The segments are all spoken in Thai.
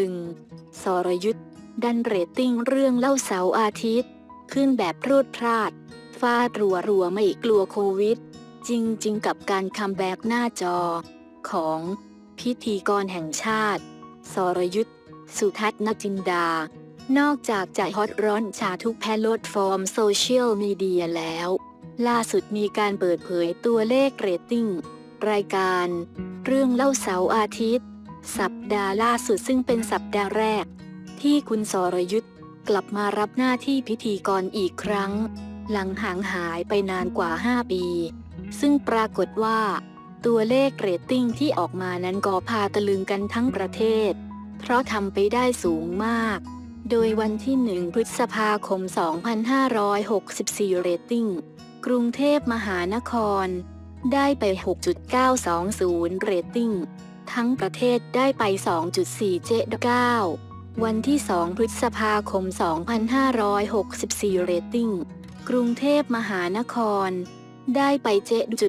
ลึง สรยุทธ์ดันเรตติ้งเรื่องเล่าเสาร์อาทิตย์ ขึ้นแบบพรวดพลาดฟาดรัวรัวไม่กลัวโควิด จริง ๆ กับการคัมแบ็กหน้าจอ ของพิธีกรแห่งชาติ สรยุทธ์สุทัศน์นจินดา นอกจากจะฮอตร้อนชาทุกแพลตฟอร์มโซเชียลมีเดียแล้ว ล่าสุดมีการเปิดเผยตัวเลขเรตติ้งรายการ เรื่องเล่าเสาร์อาทิตย์ สัปดาห์ล่าสุดซึ่งเป็นสัปดาห์แรก ที่คุณสรยุทธ์กลับมารับหน้าที่พิธีกรอีกครั้ง หลังห่างหายไปนานกว่า 5 ปี ซึ่งปรากฏว่า ตัวเลขเรตติ้งที่ออกมานั้นก็พาตะลึงกันทั้งประเทศ เพราะทำไปได้สูงมาก โดยวันที่1พฤษภาคม 2564 เรตติ้งกรุงเทพมหานคร ได้ไป 6.920 เรตติ้ง ทั้งประเทศได้ไป 2.479วันที่ 2 พฤษภาคม 2564 เรตติ้ง กรุงเทพมหานคร ได้ไป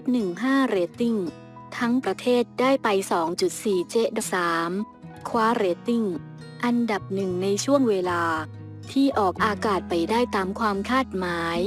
7.15เรตติ้ง ทั้งประเทศได้ไป 2.473คว้าเรตติ้ง อันดับหนึ่งในช่วงเวลา ที่ออกอากาศไปได้ตามความคาดหมาย